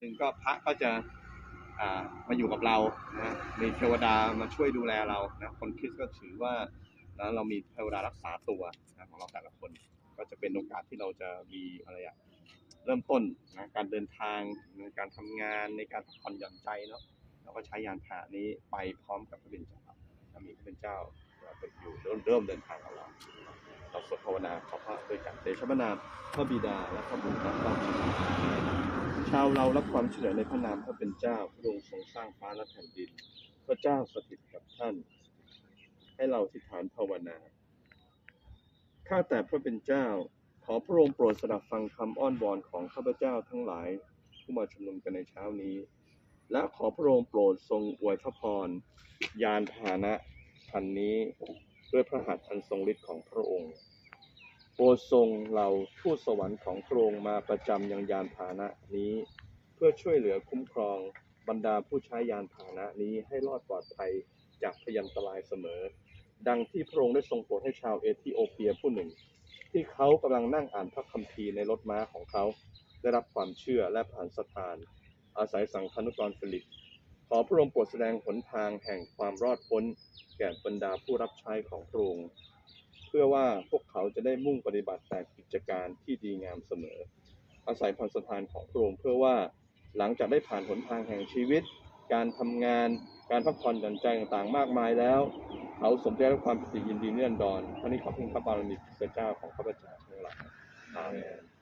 หนึ่งก็พระก็จะมาอยู่กับเรานะมีเทวดามาช่วยดูแลเรานะคนคริสต์ก็ถือว่านะเรามีเทวดารักษาตัวนะของเราแต่ละคน ก็จะเป็นโอกาสที่เราจะมีอะไรอะเริ่มต้นนะการเดินทางในการทำงานในการพักผ่อนหย่อนใจเนาะเราก็ใช้ยานพาหนี้ไปพร้อมกับพระบิดาถ้ามีพระเป็นเจ้า เป็นอยู่เริ่มเริ่มเดินทางกับเราเราสวดภาวนาขอพระด้วยกันเดชะพระนามพระบิดาและพระบุตรและพระจิตชาวเรารับความช่วยเหลือในพระนามพระเป็นเจ้าพระองค์ทรงสร้างฟ้าและแผ่นดิน พระเจ้าสถิตกับท่าน ให้เราทิฏฐานภาวนาข้าแต่พระเป็นเจ้า ขอพระองค์โปรดสดับฟังคำอ้อนวอนของข้าพเจ้าทั้งหลายผู้มาชุมนุมกันในเช้านี้ และขอพระองค์โปรดทรงอวยพระพรยานพาหนะ พันนี้ด้วยพระหัตถ์อันทรงฤทธิ์ของพระองค์โปรดทรงเราทูตสวรรค์ของพระองค์มาประจำยังยานพาหนะนี้ เพื่อช่วยเหลือคุ้มครองบรรดาผู้ใช้ยานพาหนะนี้ให้รอดปลอดภัยจากพยันตรายเสมอ ดังที่พระองค์ได้ทรงโปรดให้ชาวเอธิโอเปียผู้หนึ่ง ที่เขากำลังนั่งอ่านพระคัมภีร์ในรถม้าของเขา ได้รับความเชื่อและผ่านสถาน อาศัยสังฆานุกรฟิลิป ขอพระองค์โปรดแสดงหนทางแห่งความรอดพ้น แก่บรรดาผู้รับใช้ของพระองค์เพื่อว่าพวกเขาจะได้มุ่งปฏิบัติแต่กิจการที่ดีงามเสมอ อาศัยพรสถานของพระองค์เพื่อว่าหลังจากได้ผ่านหนทางแห่งชีวิต การทำงาน การพักผ่อนหย่อนใจต่างๆ มากมายแล้ว เขาสมได้รับความปิติยินดีเนื่อนดอนท่านี้ขอบคุณพระบารมีพระเจ้าของข้าพเจ้าทั้งหลายอาเมน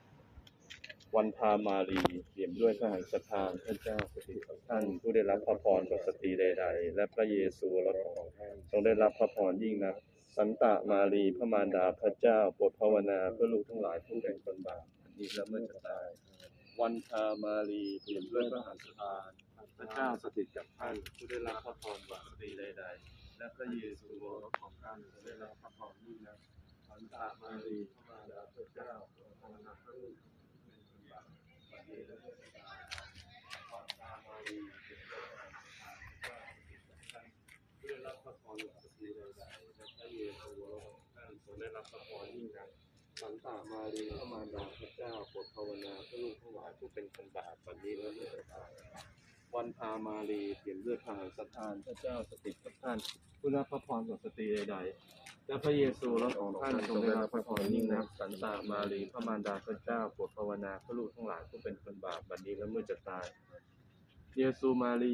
วันพามารีเปี่ยมด้วยพระหันสถานพระเจ้าสถิตของท่านผู้ได้รับพระพรจากสตรีใด ๆ และพระเยซูรถของท่านทรงได้รับพระพรยิ่งนักสันตะมารีพระมารดาพระเจ้าโปรดภาวนาเพื่อลูกทั้งหลายผู้เป็นคนบาปนี้และเมื่อจะตาย วันพามารีเปี่ยมด้วยพระหันสถานพระเจ้าสถิตกับท่านผู้ได้รับพระพรจากสตรีใด ๆ และพระเยซูรถของท่านทรงได้รับพระพรยิ่งนักสันตามารีพระมารดาพระเจ้า รับพระพรจากสตรีใดๆและพระเยซูรถของท่านทรงได้รับพระพรยิ่งนักสันตามารีพระมารดาพระเจ้าโปรดภาวนาพื่อลูกทั้หลายผู้เป็นคนบาปบัดนี้และเมื่อจะตายวันพามารีเปลี่ยนด้วยพระหันสถานพระเจ้าสถิตกับท่านผู้รับพระพรจากสตรีใดๆ และพระเยซูรถของท่านทรงได้รับพระพรยิ่งนักสันตามารีพระมารดาพระเจ้าโปรดภาวนาพระลูกทั้งหลายผู้เป็นคนบาปบัดนี้และเมื่อจะตาย เยซูมารี